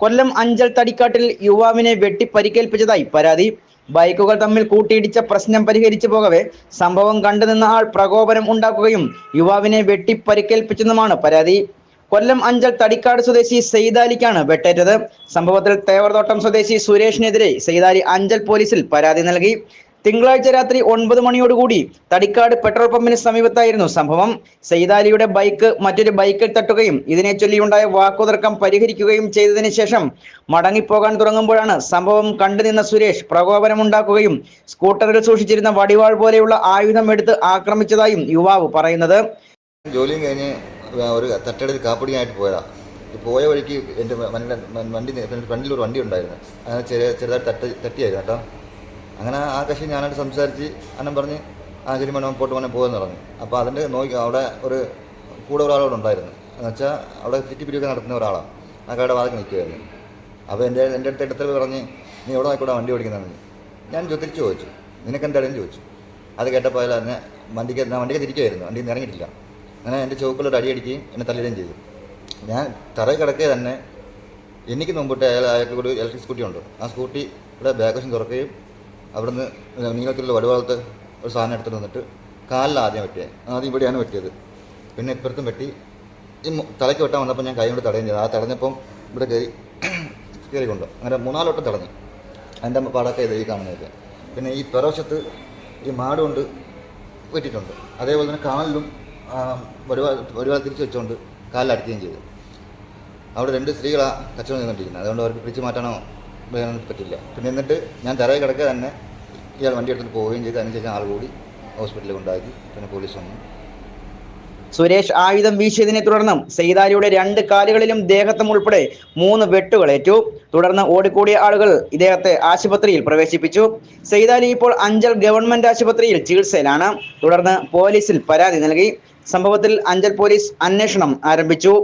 കൊല്ലം അഞ്ചൽ തടിക്കാട്ടിൽ യുവാവിനെ വെട്ടി പരിക്കേൽപ്പിച്ചതായി പരാതി. ബൈക്കുകൾ തമ്മിൽ കൂട്ടിയിടിച്ച പ്രശ്നം പരിഹരിച്ചു പോകവെ സംഭവം കണ്ടുനിന്ന ആൾ പ്രകോപനം ഉണ്ടാക്കുകയും യുവാവിനെ വെട്ടി പരിക്കേൽപ്പിച്ചെന്നുമാണ് പരാതി. കൊല്ലം അഞ്ചൽ തടിക്കാട് സ്വദേശി സെയ്താലിക്കാണ് വെട്ടേറ്റത്. സംഭവത്തിൽ തേവർതോട്ടം സ്വദേശി സുരേഷിനെതിരെ സെയ്താലി അഞ്ചൽ പോലീസിൽ പരാതി നൽകി. തിങ്കളാഴ്ച രാത്രി ഒൻപത് മണിയോടുകൂടി തടിക്കാട് പെട്രോൾ പമ്പിന് സമീപത്തായിരുന്നു സംഭവം. സെയ്താലിയുടെ ബൈക്ക് മറ്റൊരു ബൈക്കിൽ തട്ടുകയും ഇതിനെ ചൊല്ലിയുണ്ടായ വാക്കുതർക്കം പരിഹരിക്കുകയും ചെയ്തതിനു ശേഷം മടങ്ങിപ്പോകാൻ തുടങ്ങുമ്പോഴാണ് സംഭവം കണ്ടുനിന്ന സുരേഷ് പ്രകോപനമുണ്ടാക്കുകയും സ്കൂട്ടറിൽ സൂക്ഷിച്ചിരുന്ന വടിവാൾ പോലെയുള്ള ആയുധം എടുത്ത് ആക്രമിച്ചതായും യുവാവ് പറയുന്നത്. ജോലിയും കഴിഞ്ഞ് ഒരു തട്ടടയിൽ കാപ്പിടിയായിട്ട് പോയതാണ് ഈ പോയ വഴിക്ക് എന്റെ വണ്ടി ഫ്രണ്ടിൽ ഒരു വണ്ടി ഉണ്ടായിരുന്നു. അങ്ങനെ ചെറിയ ചെറുതായിട്ട് തട്ടി തട്ടിയായിരുന്നു കേട്ടോ. അങ്ങനെ ആ കക്ഷി ഞാനായിട്ട് സംസാരിച്ച് അന്നം പറഞ്ഞ് ആ ശരി വേണം പോട്ട് വേണം പോകുമെന്ന് പറഞ്ഞു. അപ്പോൾ അതിന്റെ നോക്കി അവിടെ ഒരു കൂടെ ഒരാളോട് ഉണ്ടായിരുന്നു. എന്ന് വെച്ചാൽ അവിടെ ചുറ്റി പിരിവൊക്കെ നടത്തുന്ന ഒരാളാണ് ആ കടയുടെ വാതിൽ നിൽക്കുമായിരുന്നു അപ്പോൾ എന്റെ എന്റെ അടുത്ത് എടുത്തത് പറഞ്ഞ് നീ എവിടെ നോക്കൂടെ വണ്ടി ഓടിക്കുന്നതെന്ന്? ഞാൻ തിരിച്ചു ചോദിച്ചു. നിനക്ക് എന്തായാലും ചോദിച്ചു. അത് കേട്ടപ്പോൾ അതിൽ തന്നെ വണ്ടിക്ക് ഞാൻ വണ്ടിക്ക് തിരിക്കുമായിരുന്നു വണ്ടിയിൽ നിന്ന് ഇറങ്ങിയിട്ടില്ല. അങ്ങനെ എന്റെ ചുവപ്പിലോട്ട് അടിയടിക്കുകയും എന്നെ തള്ളിയിടുകയും ചെയ്തു. ഞാൻ തറയിൽ കിടക്കുക തന്നെ എനിക്ക് മുമ്പിട്ട് അയാൾ അയാൾക്ക് കൂടി ഇലക്ട്രിക് സ്കൂട്ടി ഉണ്ട്. ആ സ്കൂട്ടിയുടെ ബാക്ക് വശം തുറക്കുകയും അവിടുന്ന് നീളത്തിലുള്ള വടുവാളത്ത് ഒരു സാധനം എടുത്തിട്ട് വന്നിട്ട് കാലിൽ ആദ്യം വെട്ടിയത് ആദ്യം ഇവിടെയാണ് വെട്ടിയത്. പിന്നെ ഇപ്പുറത്തും വെട്ടി. ഈ തലയ്ക്ക് വെട്ടാൻ വന്നപ്പോൾ ഞാൻ കൈ കൊണ്ട് തടയും ആ തടഞ്ഞപ്പം ഇവിടെ കയറി കയറി അങ്ങനെ മൂന്നാൽ വട്ടം തടഞ്ഞു. അതിന്റെ പാടൊക്കെ ഇത് ഈ കാണുന്നത് പിന്നെ ഈ പിറവശത്ത് ഈ മാട് കൊണ്ട് വെട്ടിയിട്ടുണ്ട്. അതേപോലെ തന്നെ കാലിലും ഒരുപാട് ഒരുപാട് തിരിച്ച് വെച്ചുകൊണ്ട് കാലിലടിക്കുകയും ചെയ്തു. അവിടെ രണ്ട് സ്ത്രീകളാണ് കച്ചവടം ചെയ്തുകൊണ്ടിരിക്കുന്നത്. അതുകൊണ്ട് അവർക്ക് പിടിച്ചു മാറ്റാനോ പറ്റില്ല. പിന്നെ എന്നിട്ട് ഞാൻ തറയിൽ കിടക്കുക തന്നെ ഇയാൾ വണ്ടി എടുത്തിട്ട് പോവുകയും ചെയ്തു. അതിനുശേഷം ആൾ കൂടി ഹോസ്പിറ്റലിൽ കൊണ്ടാക്കി പിന്നെ പോലീസ് വന്നു. സുരേഷ് ആയുധം വീശിയതിനെ തുടർന്നും സെയ്താലിയുടെ രണ്ട് കാലുകളിലും ദേഹത്തും ഉൾപ്പെടെ മൂന്ന് വെട്ടുകളേറ്റു തുടർന്ന് ഓടിക്കൂടിയ ആളുകൾ ഇദ്ദേഹത്തെ ആശുപത്രിയിൽ പ്രവേശിപ്പിച്ചു. സെയ്താലി ഇപ്പോൾ അഞ്ചൽ ഗവൺമെന്റ് ആശുപത്രിയിൽ ചികിത്സയിലാണ്. തുടർന്ന് പോലീസിൽ പരാതി നൽകി. സംഭവത്തിൽ അഞ്ചൽ പോലീസ് അന്വേഷണം ആരംഭിച്ചു.